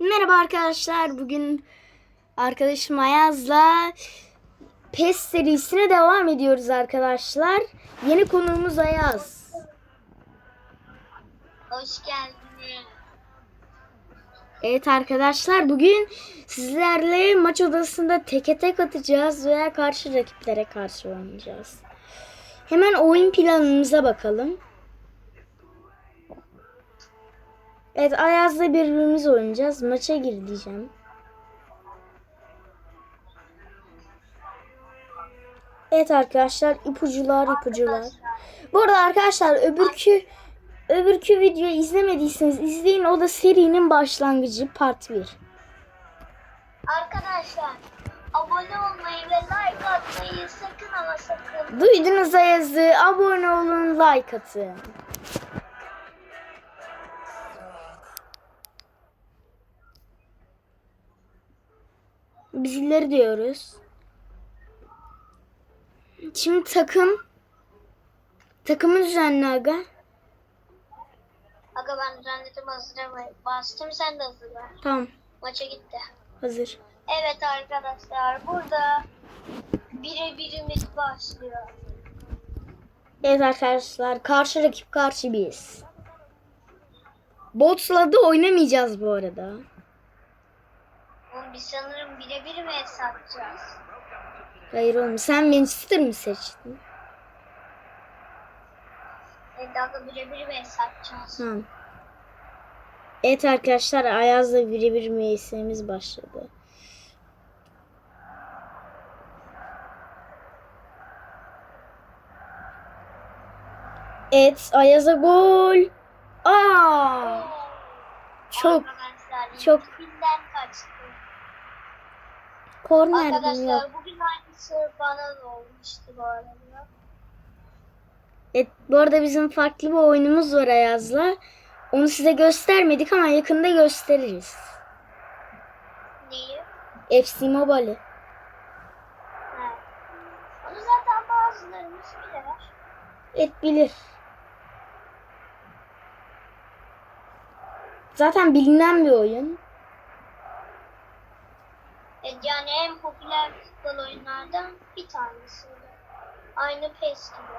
Merhaba arkadaşlar. Bugün arkadaşım Ayaz'la PES serisine devam ediyoruz arkadaşlar. Yeni konuğumuz Ayaz. Hoş geldiniz. Evet arkadaşlar bugün sizlerle maç odasında teke tek atacağız veya karşı rakiplere karşı oynayacağız. Hemen oyun planımıza bakalım. Evet Ayaz'la birbirimiz oynayacağız. Maça gir diyeceğim. Evet arkadaşlar ipucular ipucular. Bu arada arkadaşlar öbürkü öbürkü videoyu izlemediyseniz izleyin. O da serinin başlangıcı part 1. Arkadaşlar abone olmayı ve like atmayı sakın ama sakın. Duydunuz Ayaz'ı. Abone olun, like atın. Bizleri diyoruz. Şimdi takım takımı düzenle aga. Aga ben düzenledim hazırlamayı. Bastım sen de hazırla. Tamam Maça gitti. hazır. Evet arkadaşlar burada birebirimiz başlıyor. Evet arkadaşlar karşı rakip karşı biz. Botla da oynamayacağız bu arada. Biz sanırım birebir mi hesaplayacağız? Hayır oğlum sen Manchester mi seçtin? Evet aga birebir mi hesaplayacağız? Tamam. Evet arkadaşlar Ayaz'la birebir müessesemiz başladı. Evet Ayaz'a gol. Aa! Çok çok- kaçtı. Korner? Arkadaşlar bugün aynısı bana da olmuştu bu arada. Evet, bu arada bizim farklı bir oyunumuz var Ayaz'la. Onu size göstermedik ama yakında gösteririz. Neyi? FC Mobile'i. Onu zaten bazılarımız bilir. Et bilir. Zaten bilinen bir oyun. Evet, yani en popüler futbol oyunlardan bir tanesi. Aynı PES gibi.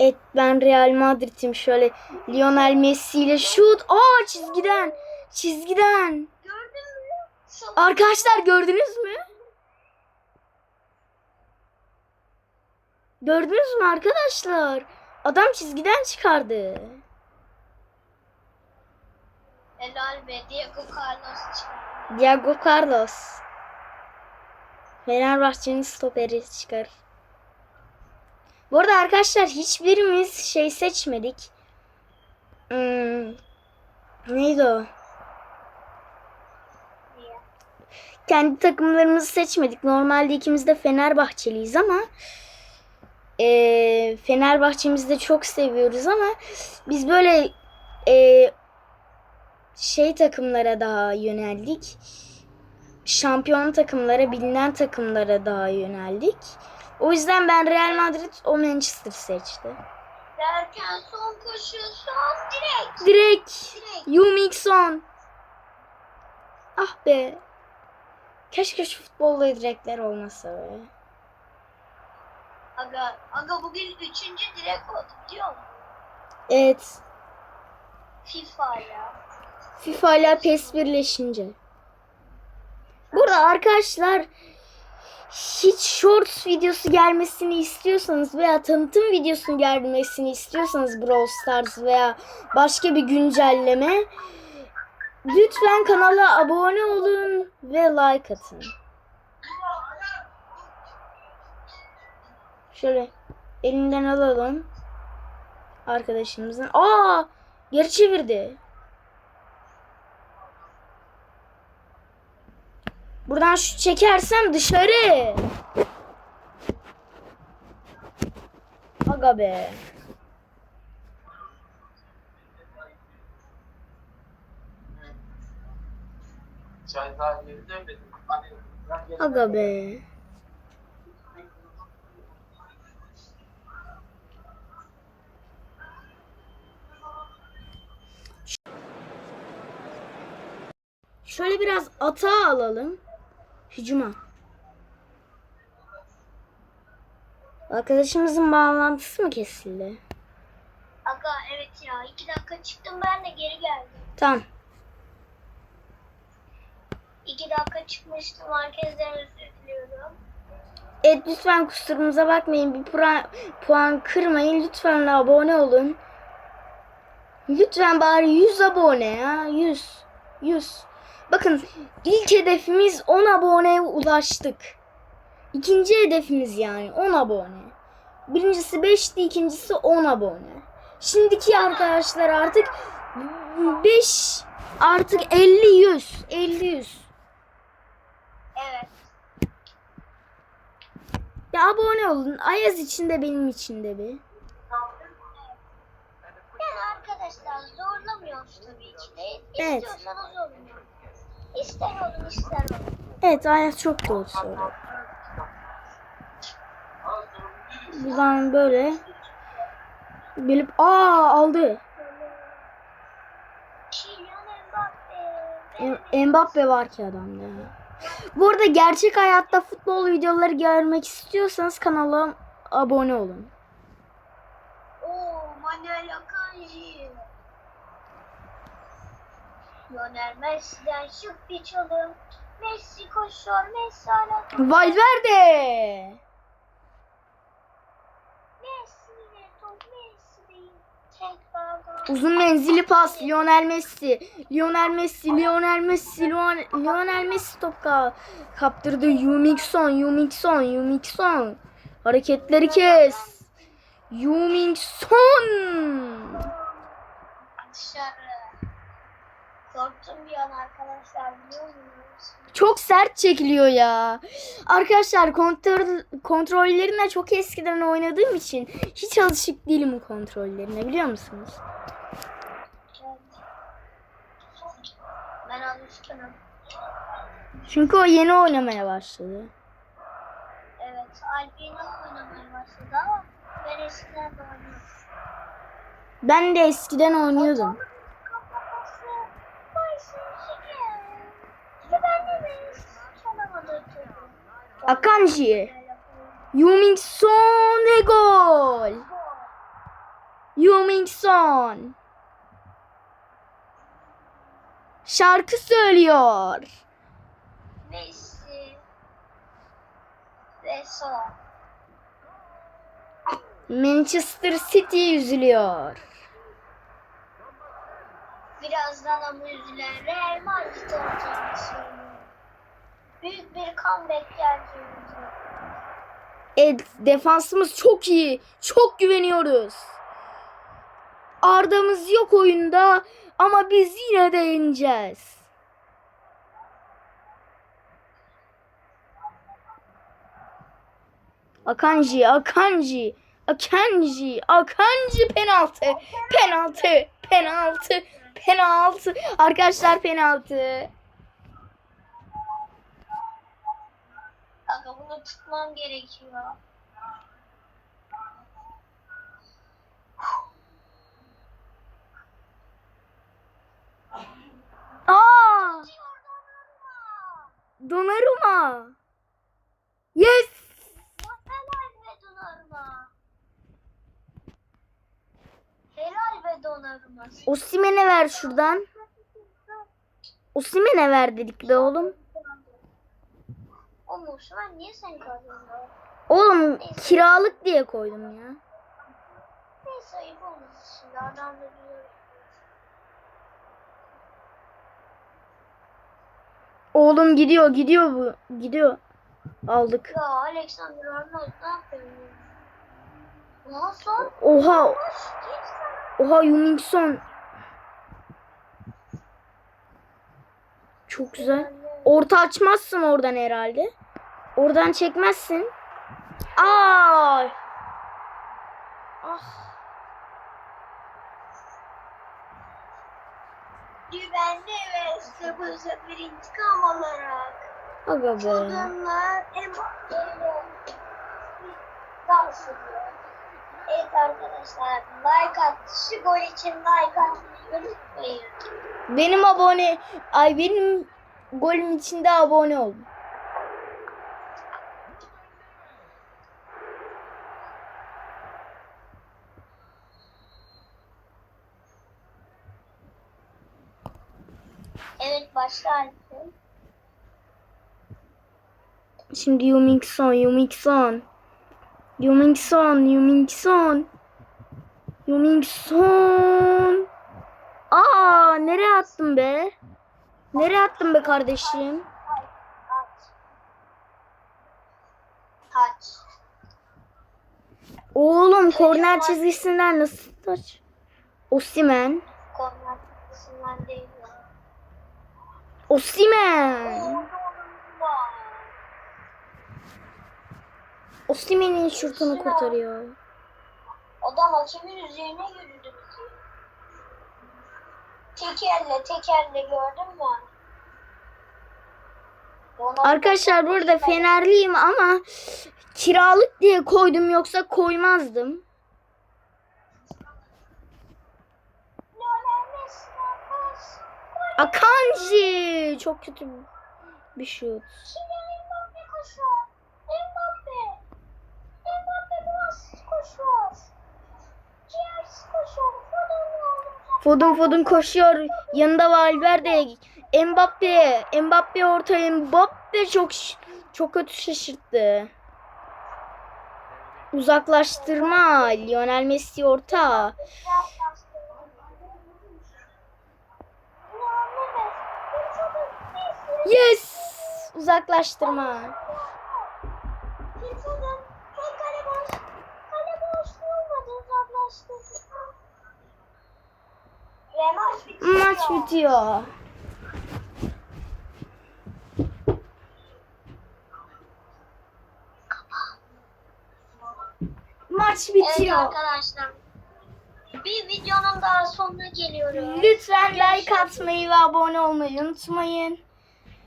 Et ben Real Madrid'im şöyle Lionel Messi ile şut. Aa çizgiden. Çizgiden. Gördün mü? Arkadaşlar gördünüz mü? Gördünüz mü arkadaşlar? Adam çizgiden çıkardı. Helal be Diego Carlos çıktı. Diego Carlos. Fenerbahçe'nin stoperi çıkar. Bu arada arkadaşlar hiçbirimiz şey seçmedik. Hmm, neydi o? Kendi takımlarımızı seçmedik. Normalde ikimiz de Fenerbahçeliyiz ama eee Fenerbahçe'mizi de çok seviyoruz ama biz böyle eee, şey takımlara daha yöneldik. Şampiyon takımlara, bilinen takımlara daha yöneldik. O yüzden ben Real Madrid, o Manchester seçti. Derken son koşu son direkt. Direkt Direkt. Yumikson. Ah be. Keşke şu futbolda direkler olmasa be. Aga, aga bugün üçüncü direkt oldu biliyor musun? Evet. FIFA ya. FIFA ile PES birleşince. Burada arkadaşlar hiç shorts videosu gelmesini istiyorsanız veya tanıtım videosunun gelmesini istiyorsanız Brawl Stars veya başka bir güncelleme lütfen kanala abone olun ve like atın. Şöyle elinden alalım arkadaşımızın. Aa! Geri çevirdi. Buradan şu çekersem dışarı. Aga be. Aga be. Şöyle biraz atağa alalım. Hücuma. Arkadaşımızın bağlantısı mı kesildi? Aga evet ya. iki dakika çıktım ben de geri geldim. Tamam. İki dakika çıkmıştım. Herkesten özür diliyorum. Evet lütfen kusurumuza bakmayın. Bir puan, puan kırmayın. Lütfen abone olun. Lütfen bari 100 abone ya. 100. 100. Bakın ilk hedefimiz 10 aboneye ulaştık. İkinci hedefimiz yani 10 abone. Birincisi 5'ti, ikincisi 10 abone. Şimdiki arkadaşlar artık 5 artık 50 100. 50 100. Evet. Ya abone olun. Ayaz için de benim için de bir. Yani arkadaşlar zorlamıyoruz tabii ki de. Evet. İstiyorsanız olun. İster olun ister olun. Evet Ayaz çok doğru söylüyor. Buradan böyle gelip aa aldı. Em- Mbappe var ki adamda. Bu arada gerçek hayatta futbol videoları görmek istiyorsanız kanala abone olun. Lionel Messi'den şık bir çalım. Messi koşuyor. Messi hala. Valverde. Messi yine top. Messi değil. Tekrardan. Uzun menzilli pas Lionel Messi. Lionel Messi, Lionel Messi, Lionel, Lionel Messi top ka- kaptırdı. Yumikson, Yumikson, Yumikson. Hareketleri kes. Yumikson. Dışarı. Korktum bir an arkadaşlar biliyor musunuz? Çok sert çekiliyor ya. Arkadaşlar kontrol kontrollerine çok eskiden oynadığım için hiç alışık değilim bu kontrollerine biliyor musunuz? Evet. Ben alışkınım. Çünkü o yeni oynamaya başladı. Evet. Alp yeni oynamaya başladı ama ben eskiden de oynuyordum. Ben de eskiden oynuyordum. Kafası başını çekiyor. Ve ben de mi? Çalamadı topu. Akanji. Yumingson ve gol. Yumingson. Şarkı söylüyor. Messi. Ve son. Manchester City üzülüyor. Birazdan ama üzülen Real Madrid olacağını söylüyor. Büyük bir comeback geleceğini E, defansımız çok iyi. Çok güveniyoruz. Arda'mız yok oyunda ama biz yine de yeneceğiz. Akanji, Akanji, Akanji, Akanji penaltı, penaltı, penaltı, penaltı. Arkadaşlar penaltı. Aga bunu tutmam gerekiyor. Aa! Donnarumma. Yes! Helal be Donnarumma. Helal be Donnarumma. Osimhen'e ver şuradan. Osimhen'e ver dedik be oğlum. Oğlum Osman niye sen kazandın? Oğlum kiralık diye koydum ya. Neyse ayıp olmasın şimdi adam da biliyor. Oğlum gidiyor gidiyor bu. Gidiyor. Aldık. Ya Alexander Arnold ne yapıyor? Daha son Oha. Oha Yumingson. Çok güzel. Orta açmazsın oradan herhalde. Oradan çekmezsin. Ay. Ah. Güvenli ve sabırlı bir intikam olarak Aga be. çılgınlar Mbappe'yle dans ediyor. Evet arkadaşlar like at. Şu gol için like atmayı unutmayın. Benim abone ay benim golün içinde abone ol. Evet başla Alp'im. Şimdi Yumingson, Yumingson. Yumingson, Yumingson. Yumingson. Aa, nereye attın be? Nereye attın be kardeşim? Taç. Oğlum korner çizgisinden nasıl taç? Osimen. Korner kısmından değil. Osimen. Osimen'in şurtunu kurtarıyor. Adam hakemin üzerine yürüdü bizi. Tek elle tek elle gördün mü? Ronaldo- Arkadaşlar burada Fenerliyim ama kiralık diye koydum yoksa koymazdım. Lionel Messi pas. Akanji çok kötü bir şut. Fodun Fodun koşuyor. Yanında Valverde. Mbappe. Mbappe orta Mbappe çok çok kötü şaşırttı. Uzaklaştırma. Lionel Messi orta. Yes! Uzaklaştırma. Maç bitiyor. Maç bitiyor. arkadaşlar. Bir videonun daha sonuna geliyoruz. Lütfen like atmayı ve abone olmayı unutmayın.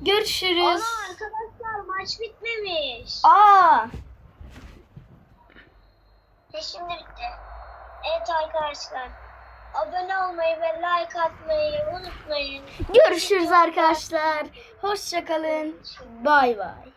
Görüşürüz. Ana arkadaşlar maç bitmemiş. Aa, Ve şimdi bitti. Evet arkadaşlar. Abone olmayı ve like atmayı unutmayın. görüşürüz arkadaşlar. Hoşçakalın. Bay bay.